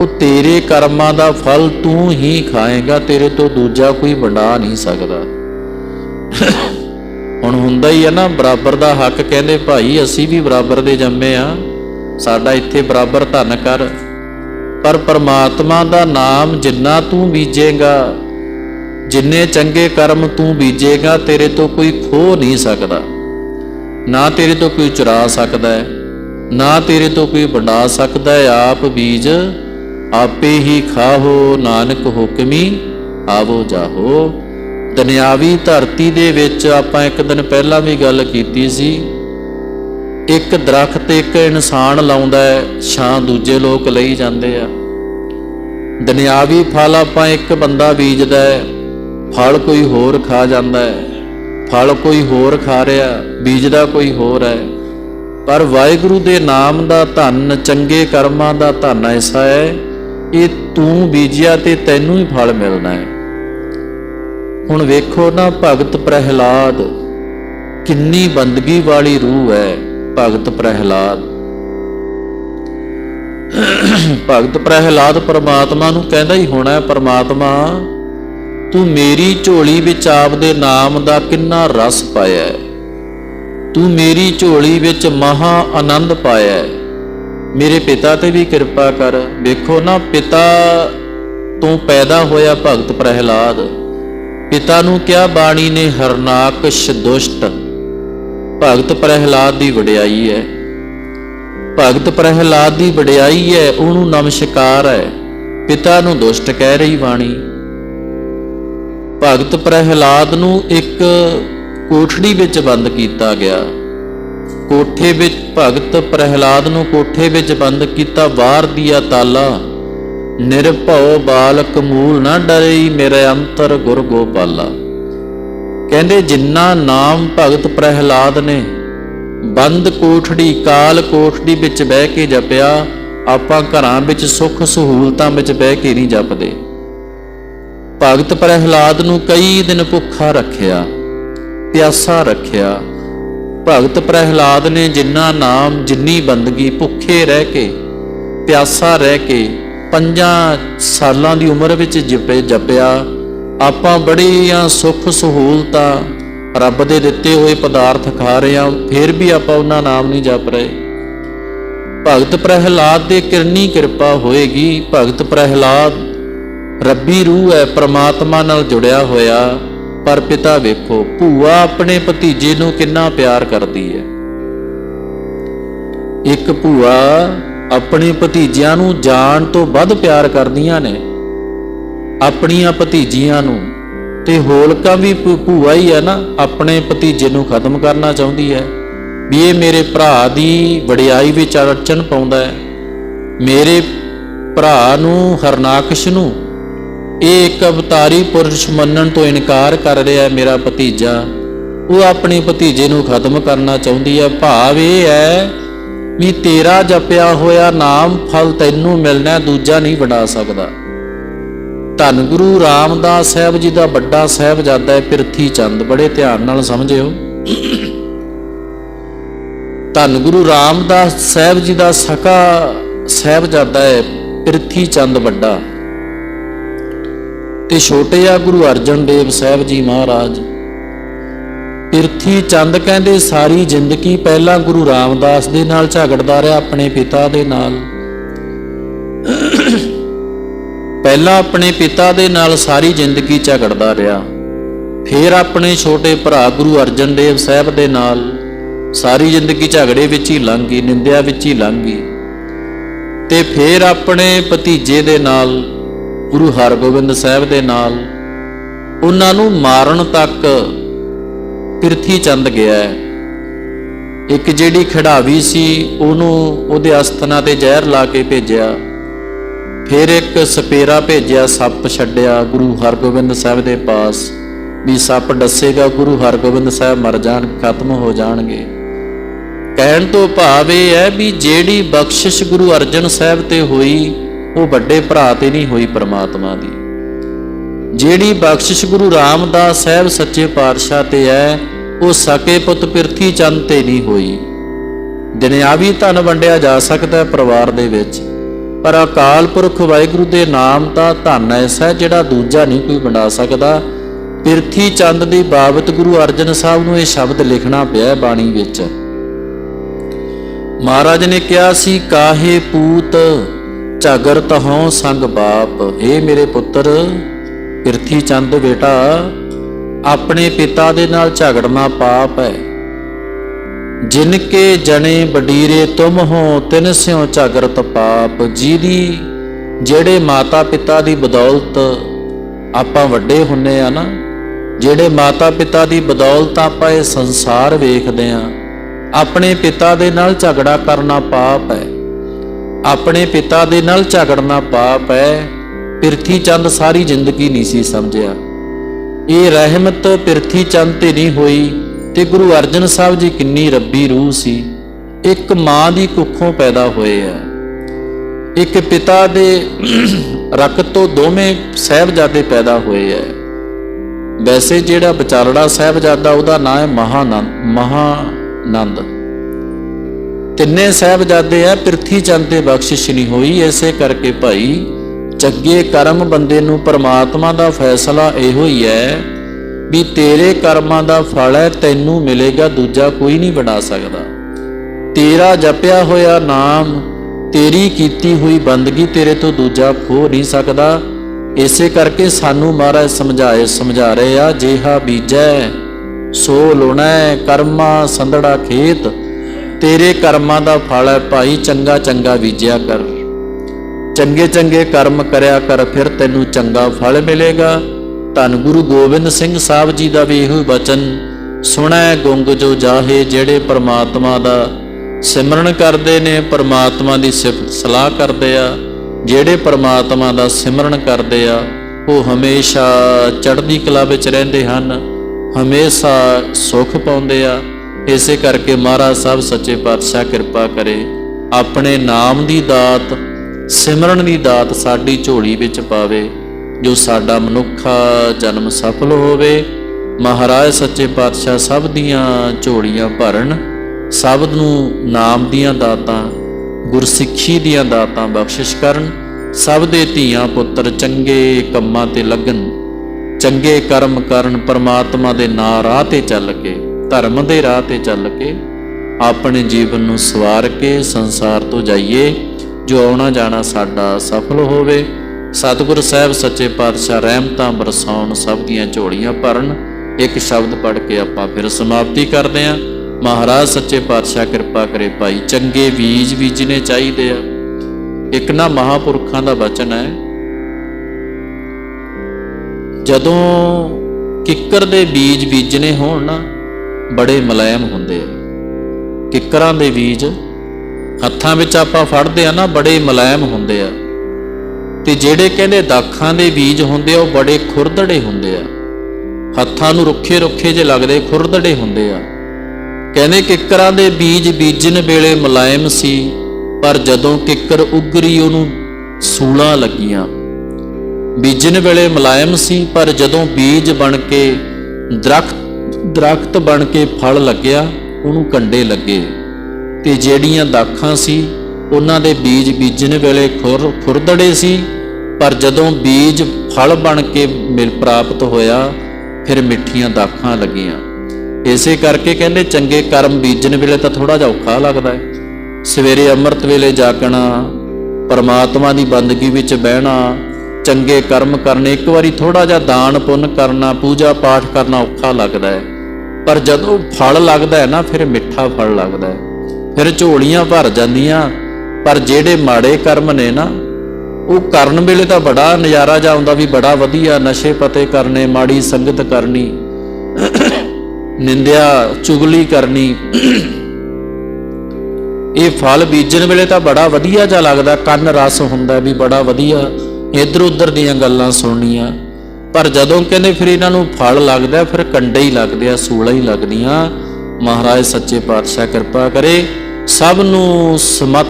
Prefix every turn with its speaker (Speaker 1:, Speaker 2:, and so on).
Speaker 1: ਉਹ ਤੇਰੇ ਕਰਮਾਂ ਦਾ ਫਲ ਤੂੰ ਹੀ ਖਾਏਗਾ, ਤੇਰੇ ਤੋਂ ਦੂਜਾ ਕੋਈ ਵੰਡਾ ਨਹੀਂ ਸਕਦਾ। ਹੁਣ ਹੁੰਦਾ ਹੀ ਹੈ ਨਾ, ਬਰਾਬਰ ਦਾ ਹੱਕ ਕਹਿੰਦੇ, ਭਾਈ, ਅਸੀਂ ਵੀ ਬਰਾਬਰ ਦੇ ਜੰਮੇ ਆ। ਸਾਡਾ ਇੱਥੇ ਬਰਾਬਰ ਧਨ ਕਰ। ਪਰ ਪਰਮਾਤਮਾ ਦਾ ਨਾਮ ਜਿੰਨਾ ਤੂੰ ਬੀਜੇਗਾ, ਜਿੰਨੇ ਚੰਗੇ ਕਰਮ ਤੂੰ ਬੀਜੇਗਾ, ਤੇਰੇ ਤੋਂ ਕੋਈ ਖੋ ਨਹੀਂ ਸਕਦਾ। ਨਾ ਤੇਰੇ ਤੋਂ ਕੋਈ ਚੁਰਾ ਸਕਦਾ ਹੈ, ਨਾ ਤੇਰੇ ਤੋਂ ਕੋਈ ਵੰਡਾ ਸਕਦਾ ਹੈ। ਆਪ ਬੀਜ ਆਪੇ ਹੀ ਖਾਹੋ, ਨਾਨਕ ਹੁਕਮੀ, ਆਵੋ ਜਾਹੋ। ਦੁਨਿਆਵੀ ਧਰਤੀ ਦੇ ਵਿੱਚ ਆਪਾਂ ਇੱਕ ਦਿਨ ਪਹਿਲਾਂ ਵੀ ਗੱਲ ਕੀਤੀ ਸੀ, ਇੱਕ ਦਰਖਤ ਇੱਕ ਇਨਸਾਨ ਲਾਉਂਦਾ ਹੈ, ਛਾਂ ਦੂਜੇ ਲੋਕ ਲਈ ਜਾਂਦੇ ਆ। ਦੁਨਿਆਵੀ ਫਲ ਆਪਾਂ ਇੱਕ ਬੰਦਾ ਬੀਜਦਾ ਹੈ, ਫਲ ਕੋਈ ਹੋਰ ਖਾ ਜਾਂਦਾ ਹੈ, ਫਲ ਕੋਈ ਹੋਰ ਖਾ ਰਿਹਾ, ਬੀਜਦਾ ਕੋਈ ਹੋਰ ਹੈ। ਪਰ ਵਾਹਿਗੁਰੂ ਦੇ ਨਾਮ ਦਾ ਧਨ, ਚੰਗੇ ਕਰਮਾਂ ਦਾ ਧਨ ਐਸਾ ਹੈ ਇਹ ਤੂੰ ਬੀਜਿਆ ਤੇ ਤੈਨੂੰ ਹੀ ਫਲ ਮਿਲਣਾ ਹੈ। ਹੁਣ ਵੇਖੋ ਨਾ ਭਗਤ ਪ੍ਰਹਿਲਾਦ, ਕਿੰਨੀ ਬੰਦਗੀ ਵਾਲੀ ਰੂਹ ਹੈ ਭਗਤ ਪ੍ਰਹਿਲਾਦ। ਭਗਤ ਪ੍ਰਹਿਲਾਦ ਪਰਮਾਤਮਾ ਨੂੰ ਕਹਿੰਦਾ ਹੀ ਹੋਣਾ ਹੈ, ਪਰਮਾਤਮਾ, ਤੂੰ ਮੇਰੀ ਝੋਲੀ ਵਿੱਚ ਆਪ ਦੇ ਨਾਮ ਦਾ ਕਿੰਨਾ ਰਸ ਪਾਇਆ ਹੈ। ਤੂੰ ਮੇਰੀ ਝੋਲੀ ਵਿੱਚ ਮਹਾ ਆਨੰਦ ਪਾਇਆ ਹੈ। ਮੇਰੇ ਪਿਤਾ ਤੇ ਵੀ ਕਿਰਪਾ ਕਰ। ਵੇਖੋ ਨਾ, ਪਿਤਾ ਤੋਂ ਪੈਦਾ ਹੋਇਆ ਭਗਤ ਪ੍ਰਹਿਲਾਦ। ਪਿਤਾ ਨੂੰ ਕਿਹਾ, ਬਾਣੀ ਨੇ ਹਰਨਾਕਸ਼ ਦੁਸ਼ਟ ਭਗਤ ਪ੍ਰਹਿਲਾਦ ਦੀ ਵਡਿਆਈ ਹੈ। ਭਗਤ ਪ੍ਰਹਿਲਾਦ ਦੀ ਵਡਿਆਈ ਹੈ, ਉਹਨੂੰ ਨਮਸਕਾਰ ਹੈ। ਪਿਤਾ ਨੂੰ ਦੁਸ਼ਟ ਕਹਿ ਰਹੀ ਬਾਣੀ। ਭਗਤ ਪ੍ਰਹਿਲਾਦ ਨੂੰ ਇੱਕ ਕੋਠੜੀ ਵਿੱਚ ਬੰਦ ਕੀਤਾ ਗਿਆ। ਕੋਠੇ ਵਿੱਚ ਭਗਤ ਪ੍ਰਹਿਲਾਦ ਨੂੰ ਕੋਠੇ ਵਿੱਚ ਬੰਦ ਕੀਤਾ ਬਾਹਰ ਦੀਆ ਤਾਲਾ। ਨਿਰਭਉ ਬਾਲਕ ਮੂਲ ਨਾ ਡਰਈ ਮੇਰੇ ਅੰਤਰ ਗੁਰ ਗੋਪਾਲਾ। ਕਹਿੰਦੇ ਜਿੰਨਾ ਨਾਮ ਭਗਤ ਪ੍ਰਹਿਲਾਦ ਨੇ, ਬੰਦ ਕੋਠੜੀ ਕਾਲ ਕੋਠੜੀ ਵਿੱਚ ਬਹਿ ਕੇ ਜਪਿਆ, ਆਪਾਂ ਘਰਾਂ ਵਿੱਚ ਸੁੱਖ ਸਹੂਲਤਾਂ ਵਿੱਚ ਬਹਿ ਕੇ ਨਹੀਂ ਜਪਦੇ। ਭਗਤ ਪ੍ਰਹਿਲਾਦ ਨੂੰ ਕਈ ਦਿਨ ਭੁੱਖਾ ਰੱਖਿਆ, ਪਿਆਸਾ ਰੱਖਿਆ ਭਗਤ ਪ੍ਰਹਿਲਾਦ ਨੇ ਜਿੰਨਾ ਨਾਮ ਜਿੰਨੀ ਬੰਦਗੀ ਭੁੱਖੇ ਰਹਿ ਕੇ, ਪਿਆਸਾ ਰਹਿ ਕੇ ਪੰਜਾਂ ਸਾਲਾਂ ਦੀ ਉਮਰ ਵਿੱਚ ਜਪੇ ਜਪਿਆ, ਆਪਾਂ ਬੜੀਆਂ ਸੁੱਖ ਸਹੂਲਤਾਂ ਰੱਬ ਦੇ ਦਿੱਤੇ ਹੋਏ ਪਦਾਰਥ ਖਾ ਰਹੇ ਹਾਂ, ਫਿਰ ਵੀ ਆਪਾਂ ਉਹਨਾਂ ਨਾਮ ਨਹੀਂ ਜਪ ਰਹੇ। ਭਗਤ ਪ੍ਰਹਿਲਾਦ ਦੇ ਕਿਰਨੀ ਕਿਰਪਾ ਹੋਏਗੀ, ਭਗਤ ਪ੍ਰਹਿਲਾਦ ਰੱਬੀ ਰੂਹ ਹੈ, ਪ੍ਰਮਾਤਮਾ ਨਾਲ ਜੁੜਿਆ ਹੋਇਆ। ਪਰ ਪਿਤਾ ਵੇਖੋ, ਭੂਆ ਆਪਣੇ ਭਤੀਜੇ ਨੂੰ ਕਿੰਨਾ ਪਿਆਰ ਕਰਦੀ ਹੈ। ਇੱਕ ਭੂਆ ਆਪਣੇ ਭਤੀਜਿਆਂ ਨੂੰ ਜਾਣ ਤੋਂ ਵੱਧ ਪਿਆਰ ਕਰਦੀਆਂ ਨੇ। ਆਪਣੀਆਂ ਭਤੀਜੀਆਂ ਨੂੰ ਤੇ ਹੋਲਕਾ ਵੀ ਭੂਆ ਹੀ ਹੈ ਨਾ, ਆਪਣੇ ਭਤੀਜੇ ਨੂੰ ਖਤਮ ਕਰਨਾ ਚਾਹੁੰਦੀ ਹੈ। ਵੀ ਇਹ ਮੇਰੇ ਭਰਾ ਦੀ ਵਡਿਆਈ ਵਿੱਚ ਅੜਚਨ ਪਾਉਂਦਾ ਹੈ। ਮੇਰੇ ਭਰਾ ਨੂੰ ਹਰਨਾਕਸ਼ ਨੂੰ ਇਹ ਇੱਕ ਅਵਤਾਰੀ ਪੁਰਸ਼ ਮੰਨਣ ਤੋਂ ਇਨਕਾਰ ਕਰ ਰਿਹਾ ਹੈ ਮੇਰਾ ਭਤੀਜਾ। ਉਹ ਆਪਣੇ ਭਤੀਜੇ ਨੂੰ ਖਤਮ ਕਰਨਾ ਚਾਹੁੰਦੀ ਹੈ। ਭਾਵ ਇਹ ਹੈ ਵੀ ਤੇਰਾ ਜਪਿਆ ਹੋਇਆ ਨਾਮ ਫਲ ਤੈਨੂੰ ਮਿਲਣਾ ਦੂਜਾ ਨਹੀਂ ਵੰਡਾ ਸਕਦਾ। ਧੰਨ ਗੁਰੂ ਰਾਮਦਾਸ ਸਾਹਿਬ ਜੀ ਦਾ ਵੱਡਾ ਸਾਹਿਬਜ਼ਾਦਾ ਹੈ, ਪਿਰਥੀ ਚੰਦ, ਬੜੇ ਧਿਆਨ ਨਾਲ ਸਮਝਿਓ। ਧੰਨ ਗੁਰੂ ਰਾਮਦਾਸ ਸਾਹਿਬ ਜੀ ਦਾ ਸਕਾ ਸਾਹਿਬਜ਼ਾਦਾ ਹੈ, ਪਿਰਥੀ ਚੰਦ ਵੱਡਾ। ਤੇ ਛੋਟੇ ਆ ਗੁਰੂ ਅਰਜਨ ਦੇਵ ਸਾਹਿਬ ਜੀ ਮਹਾਰਾਜ। ਪਿਰਥੀ ਚੰਦ ਕਹਿੰਦੇ, ਸਾਰੀ ਜ਼ਿੰਦਗੀ ਪਹਿਲਾਂ ਗੁਰੂ ਰਾਮਦਾਸ ਦੇ ਨਾਲ ਝਗੜਦਾ ਰਿਹਾ ਆਪਣੇ ਪਿਤਾ ਦੇ ਨਾਲ। ਪਹਿਲਾਂ ਆਪਣੇ ਪਿਤਾ ਦੇ ਨਾਲ ਸਾਰੀ ਜ਼ਿੰਦਗੀ ਝਗੜਦਾ ਰਿਹਾ। ਫਿਰ ਆਪਣੇ ਛੋਟੇ ਭਰਾ ਗੁਰੂ ਅਰਜਨ ਦੇਵ ਸਾਹਿਬ ਦੇ ਨਾਲ ਸਾਰੀ ਜ਼ਿੰਦਗੀ ਝਗੜੇ ਵਿੱਚ ਹੀ ਲੰਘ ਗਈ, ਨਿੰਦਿਆ ਵਿੱਚ ਹੀ ਲੰਘ ਗਈ। ਤੇ ਫਿਰ ਆਪਣੇ ਭਤੀਜੇ ਦੇ ਨਾਲ ਗੁਰੂ ਹਰਗੋਬਿੰਦ ਸਾਹਿਬ ਦੇ ਨਾਲ ਉਹਨਾਂ ਨੂੰ ਮਾਰਨ ਤੱਕ ਪਿਰਥੀ ਚੰਦ ਗਿਆ ਹੈ। ਇੱਕ ਜਿਹੜੀ ਖਿਡਾਵੀ ਸੀ, ਉਹਨੂੰ ਉਹਦੇ ਅਸਥਨਾ ਤੇ ਜ਼ਹਿਰ ਲਾ ਕੇ ਭੇਜਿਆ। ਫਿਰ ਇੱਕ ਸਪੇਰਾ ਭੇਜਿਆ, ਸੱਪ ਛੱਡਿਆ ਗੁਰੂ ਹਰਗੋਬਿੰਦ ਸਾਹਿਬ ਦੇ ਪਾਸ ਵੀ ਸੱਪ ਡੱਸੇਗਾ, ਗੁਰੂ ਹਰਗੋਬਿੰਦ ਸਾਹਿਬ ਮਰ ਜਾਣ, ਖਤਮ ਹੋ ਜਾਣਗੇ। ਕਹਿਣ ਤੋਂ ਭਾਵ ਇਹ ਹੈ ਵੀ ਜਿਹੜੀ ਬਖਸ਼ਿਸ਼ ਗੁਰੂ ਅਰਜਨ ਸਾਹਿਬ ਤੇ ਹੋਈ ਉਹ ਵੱਡੇ ਭਰਾ ਤੇ ਨਹੀਂ ਹੋਈ ਪ੍ਰਮਾਤਮਾ ਦੀ। ਜਿਹੜੀ ਬਖਸ਼ਿਸ਼ ਗੁਰੂ ਰਾਮਦਾਸ ਸਾਹਿਬ ਸੱਚੇ ਪਾਤਸ਼ਾਹ ਤੇ ਹੈ, ਉਹ ਸਕੇ ਪੁੱਤ ਪਿਰਥੀ ਚੰਦ ਤੇ ਨਹੀਂ ਹੋਈ। ਦੁਨਿਆਵੀ ਧਨ ਵੰਡਿਆ ਜਾ ਸਕਦਾ ਹੈ ਪਰਿਵਾਰ ਦੇ ਵਿੱਚ, ਪਰ ਅਕਾਲ ਪੁਰਖ ਵਾਹਿਗੁਰੂ ਦੇ ਨਾਮ ਦਾ ਧਨ ਐਸਾ ਜਿਹੜਾ ਦੂਜਾ ਨਹੀਂ ਕੋਈ ਵੰਡਾ ਸਕਦਾ। ਪਿਰਥੀ ਚੰਦ ਦੀ ਬਾਬਤ ਗੁਰੂ ਅਰਜਨ ਸਾਹਿਬ ਨੂੰ ਇਹ ਸ਼ਬਦ ਲਿਖਣਾ ਪਿਆ ਬਾਣੀ ਵਿੱਚ। ਮਹਾਰਾਜ ਨੇ ਕਿਹਾ ਸੀ, ਕਾਹੇ ਪੂਤ ਝਗਰ ਤਹੋਂ ਸੰਗ ਬਾਪ। ਏ ਮੇਰੇ ਪੁੱਤਰ ਕਿਰਥੀ ਚੰਦ ਬੇਟਾ, ਆਪਣੇ ਪਿਤਾ ਦੇ ਨਾਲ ਝਗੜਨਾ ਪਾਪ ਹੈ। ਜਿਨ ਕੇ ਜਣੇ ਬਡੀਰੇ ਤੁਮ ਹੋ, ਤਿਨ ਸਿਉ ਝਗਰਤ ਪਾਪ। ਜਿਹਦੀ, ਜਿਹੜੇ ਮਾਤਾ ਪਿਤਾ ਦੀ ਬਦੌਲਤ ਆਪਾਂ ਵੱਡੇ ਹੁੰਨੇ ਆ ਨਾ, ਜਿਹੜੇ ਮਾਤਾ ਪਿਤਾ ਦੀ ਬਦੌਲਤ ਆਪਾਂ ਇਹ ਸੰਸਾਰ ਵੇਖਦੇ ਆ, ਆਪਣੇ ਪਿਤਾ ਦੇ ਨਾਲ ਝਗੜਾ ਕਰਨਾ ਪਾਪ ਹੈ। ਆਪਣੇ ਪਿਤਾ ਦੇ ਨਾਲ ਝਗੜਨਾ ਪਾਪ ਹੈ। ਪਿਰਥੀ ਚੰਦ ਸਾਰੀ ਜ਼ਿੰਦਗੀ ਨਹੀਂ ਸੀ ਸਮਝਿਆ। ਇਹ ਰਹਿਮਤ ਪਿਰਥੀ ਚੰਦ ਤੇ ਨਹੀਂ ਹੋਈ ਤੇ ਗੁਰੂ ਅਰਜਨ ਸਾਹਿਬ ਜੀ ਕਿੰਨੀ ਰੱਬੀ ਰੂਹ ਸੀ। ਇੱਕ ਮਾਂ ਦੀ ਕੁੱਖੋਂ ਪੈਦਾ ਹੋਏ ਆ। ਇੱਕ ਪਿਤਾ ਦੇ ਰਕਤ ਤੋਂ ਦੋਵੇਂ ਸਹਿਬਜ਼ਾਦੇ ਪੈਦਾ ਹੋਏ ਆ। ਵੈਸੇ ਜਿਹੜਾ ਵਿਚਾਰੜਾ ਸਹਿਬਜ਼ਾਦਾ, ਉਹਦਾ ਨਾਮ ਹੈ ਮਹਾਨੰਦ ਮਹਾਨੰਦ। ਤਿੰਨੇ ਸਹਿਬਜ਼ਾਦੇ ਆ, ਪ੍ਰਿਥੀ ਚੰਦ ਤੇ ਬਖਸ਼ਿਸ਼ ਨਹੀਂ ਹੋਈ। ਐਸੇ ਕਰਕੇ ਭਾਈ ਚੰਗੇ ਕਰਮ ਬੰਦੇ ਨੂੰ ਪਰਮਾਤਮਾ ਦਾ ਫੈਸਲਾ ਇਹੋ ਹੀ ਹੈ ਵੀ ਤੇਰੇ ਕਰਮਾਂ ਦਾ ਫਲ ਹੈ, ਤੈਨੂੰ ਮਿਲੇਗਾ, ਦੂਜਾ ਕੋਈ ਨਹੀਂ ਬਣਾ ਸਕਦਾ। ਤੇਰਾ ਜਪਿਆ ਹੋਇਆ ਨਾਮ, ਤੇਰੀ ਕੀਤੀ ਹੋਈ ਬੰਦਗੀ ਤੇਰੇ ਤੋਂ ਦੂਜਾ ਖੋ ਨਹੀਂ ਸਕਦਾ। ਇਸੇ ਕਰਕੇ ਸਾਨੂੰ ਮਹਾਰਾਜ ਸਮਝਾਏ ਸਮਝਾ ਰਹੇ ਆ, ਜੇਹਾ ਬੀਜੈ, ਸੋ ਲੁਣੈ ਕਰਮਾ ਸੰਧੜਾ ਖੇਤ ਤੇਰੇ ਕਰਮਾਂ ਦਾ ਫਲ ਹੈ, ਭਾਈ ਚੰਗਾ ਚੰਗਾ ਬੀਜਿਆ ਕਰ। ਚੰਗੇ ਚੰਗੇ ਕਰਮ ਕਰਿਆ ਕਰ, ਫਿਰ ਤੈਨੂੰ ਚੰਗਾ ਫਲ ਮਿਲੇਗਾ। ਧੰਨ ਗੁਰੂ ਗੋਬਿੰਦ ਸਿੰਘ ਸਾਹਿਬ ਜੀ ਦਾ ਵੀ ਇਹੋ ਵਚਨ ਸੁਣੈ ਗੁੰਗ ਜੋ ਜਾਹੇ, ਜਿਹੜੇ ਪਰਮਾਤਮਾ ਦਾ ਸਿਮਰਨ ਕਰਦੇ ਨੇ, ਪਰਮਾਤਮਾ ਦੀ ਸਿਫਤ ਸਲਾਹ ਕਰਦੇ ਆ। ਜਿਹੜੇ ਪਰਮਾਤਮਾ ਦਾ ਸਿਮਰਨ ਕਰਦੇ ਆ, ਉਹ ਹਮੇਸ਼ਾ ਚੜ੍ਹਦੀ ਕਲਾ ਵਿੱਚ ਰਹਿੰਦੇ ਹਨ, ਹਮੇਸ਼ਾ ਸੁਖ ਪਾਉਂਦੇ ਆ। ਇਸੇ ਕਰਕੇ ਮਹਾਰਾਜ ਸਾਹਿਬ ਸੱਚੇ ਪਾਤਸ਼ਾਹ ਕਿਰਪਾ ਕਰੇ, ਆਪਣੇ ਨਾਮ ਦੀ ਦਾਤ, ਸਿਮਰਨ ਦੀ ਦਾਤ ਸਾਡੀ ਝੋਲੀ ਵਿੱਚ ਪਾਵੇ, ਜੋ ਸਾਡਾ ਮਨੁੱਖਾ ਜਨਮ ਸਫਲ ਹੋਵੇ। ਮਹਾਰਾਜ ਸੱਚੇ ਪਾਤਸ਼ਾਹ ਸਭ ਦੀਆਂ ਝੋਲੀਆਂ ਭਰਨ, ਸਭ ਨੂੰ ਨਾਮ ਦੀਆਂ ਦਾਤਾਂ, ਗੁਰਸਿੱਖੀ ਦੀਆਂ ਦਾਤਾਂ ਬਖਸ਼ਿਸ਼ ਕਰਨ, ਸਭ ਦੇ ਧੀਆਂ ਪੁੱਤਰ ਚੰਗੇ ਕੰਮਾਂ ਤੇ ਲੱਗਣ, ਚੰਗੇ ਕਰਮ ਕਰਨ ਪਰਮਾਤਮਾ ਦੇ ਨਾਂ ਰਾਹ ਤੇ ਚੱਲ ਕੇ। ਧਰਮ ਦੇ ਰਾਹ ਤੇ ਚੱਲ ਕੇ ਆਪਣੇ ਜੀਵਨ ਨੂੰ ਸਵਾਰ ਕੇ ਸੰਸਾਰ ਤੋਂ ਜਾਈਏ, ਜੋ ਆਉਣਾ ਜਾਣਾ ਸਾਡਾ ਸਫਲ ਹੋਵੇ। ਸਤਿਗੁਰ ਸਾਹਿਬ ਸੱਚੇ ਪਾਤਸ਼ਾਹ ਰਹਿਮਤਾਂ ਬਰਸਾਉਣ ਸਭ ਦੀਆਂ ਝੋਲੀਆਂ ਭਰਨ, ਇੱਕ ਸ਼ਬਦ ਪੜ੍ਹ ਕੇ ਆਪਾਂ ਫਿਰ ਸਮਾਪਤੀ ਕਰਦੇ ਹਾਂ। ਮਹਾਰਾਜ ਸੱਚੇ ਪਾਤਸ਼ਾਹ ਕਿਰਪਾ ਕਰੇ ਭਾਈ, ਚੰਗੇ ਬੀਜ ਬੀਜਨੇ ਚਾਹੀਦੇ ਆ। ਇੱਕ ਨਾ ਮਹਾਪੁਰਖਾਂ ਦਾ ਬਚਨ ਹੈ, ਜਦੋਂ ਕਿੱਕਰ ਦੇ ਬੀਜ ਬੀਜਨੇ ਹੋਣ ਨਾ ਬੜੇ ਮੁਲਾਇਮ ਹੁੰਦੇ ਆ। ਕਿੱਕਰਾਂ ਦੇ ਬੀਜ ਹੱਥਾਂ ਵਿੱਚ ਆਪਾਂ ਫੜਦੇ ਆ ਨਾ, ਬੜੇ ਮੁਲਾਇਮ ਹੁੰਦੇ ਆ। ਤੇ ਜਿਹੜੇ ਕਹਿੰਦੇ ਦਾਖਾਂ ਦੇ ਬੀਜ ਹੁੰਦੇ ਆ, ਉਹ ਬੜੇ ਖੁਰਦੜੇ ਹੁੰਦੇ ਆ। ਹੱਥਾਂ ਨੂੰ ਰੁੱਖੇ ਰੁੱਖੇ ਜੇ ਲੱਗਦੇ, ਖੁਰਦੜੇ ਹੁੰਦੇ ਆ। ਕਹਿੰਦੇ ਕਿੱਕਰਾਂ ਦੇ ਬੀਜ ਬੀਜਣ ਵੇਲੇ ਮੁਲਾਇਮ ਸੀ, ਪਰ ਜਦੋਂ ਕਿੱਕਰ ਉਗਰੀ ਉਹਨੂੰ ਸੂਲਾਂ ਲੱਗੀਆਂ। ਬੀਜਣ ਵੇਲੇ ਮੁਲਾਇਮ ਸੀ, ਪਰ ਜਦੋਂ ਬੀਜ ਬਣ ਕੇ ਦਰਖਤ ਦਰਖਤ ਬਣ ਕੇ ਫਲ ਲੱਗਿਆ, ਉਹਨੂੰ ਕੰਡੇ ਲੱਗੇ। ਤੇ ਜਿਹੜੀਆਂ ਦਾਖਾਂ ਸੀ, ਉਹਨਾਂ ਦੇ ਬੀਜ ਬੀਜਣ ਵੇਲੇ ਖੁਰ, ਖੁਰਦੜੇ ਸੀ। ਪਰ ਜਦੋਂ ਬੀਜ ਫਲ ਬਣ ਕੇ ਮਿਲ ਪ੍ਰਾਪਤ ਹੋਇਆ, ਫਿਰ ਮਿੱਠੀਆਂ ਦਾਖਾਂ ਲੱਗੀਆਂ। ਇਸੇ ਕਰਕੇ ਕਹਿੰਦੇ ਚੰਗੇ ਕਰਮ ਬੀਜਣ ਵੇਲੇ ਤਾਂ ਥੋੜਾ ਜਿਹਾ ਔਖਾ ਲੱਗਦਾ ਹੈ। ਸਵੇਰੇ ਅੰਮ੍ਰਿਤ ਵੇਲੇ ਜਾਗਣਾ, ਪਰਮਾਤਮਾ ਦੀ ਬੰਦਗੀ ਵਿੱਚ ਬਹਿਣਾ ਚੰਗੇ ਕਰਮ ਕਰਨੇ, ਇੱਕ ਵਾਰੀ ਥੋੜਾ ਜਿਹਾ ਦਾਨ ਪੁੰਨ ਕਰਨਾ, ਪੂਜਾ ਪਾਠ ਕਰਨਾ ਔਖਾ ਲੱਗਦਾ ਹੈ। ਪਰ ਜਦੋਂ ਫਲ ਲੱਗਦਾ ਹੈ ਨਾ, ਫਿਰ ਮਿੱਠਾ ਫਲ ਲੱਗਦਾ ਹੈ। ਫਿਰ ਝੋਲੀਆਂ ਭਰ ਜਾਂਦੀਆਂ। ਪਰ ਜਿਹੜੇ ਮਾੜੇ ਕਰਮ ਨੇ ਨਾ, ਉਹ ਕਰਨ ਵੇਲੇ ਤਾਂ ਬੜਾ ਨਜ਼ਾਰਾ ਜਾਉਂਦਾ ਵੀ ਬੜਾ ਵਧੀਆ ਨਸ਼ੇ ਪਤੇ ਕਰਨੇ, ਮਾੜੀ ਸੰਗਤ ਕਰਨੀ, ਨਿੰਦਿਆ ਚੁਗਲੀ ਕਰਨੀ। ਇਹ ਫਲ ਬੀਜਣ ਵੇਲੇ ਤਾਂ ਬੜਾ ਵਧੀਆ ਜਿਹਾ ਲੱਗਦਾ, ਕੰਨ ਰਸ ਹੁੰਦਾ ਵੀ ਬੜਾ ਵਧੀਆ। ਇੱਧਰ ਉੱਧਰ ਦੀਆਂ ਗੱਲਾਂ ਸੁਣਨੀਆਂ। ਪਰ ਜਦੋਂ ਕਹਿੰਦੇ ਫਿਰ ਇਹਨਾਂ ਨੂੰ ਫਲ ਲੱਗਦਾ, ਫਿਰ ਕੰਡੇ ਹੀ ਲੱਗਦੇ ਆ, ਸੂਲਾਂ ਹੀ ਲੱਗਦੀਆਂ। ਮਹਾਰਾਜ ਸੱਚੇ ਪਾਤਸ਼ਾਹ ਕਿਰਪਾ ਕਰੇ, ਸਭ ਨੂੰ ਸਮਤ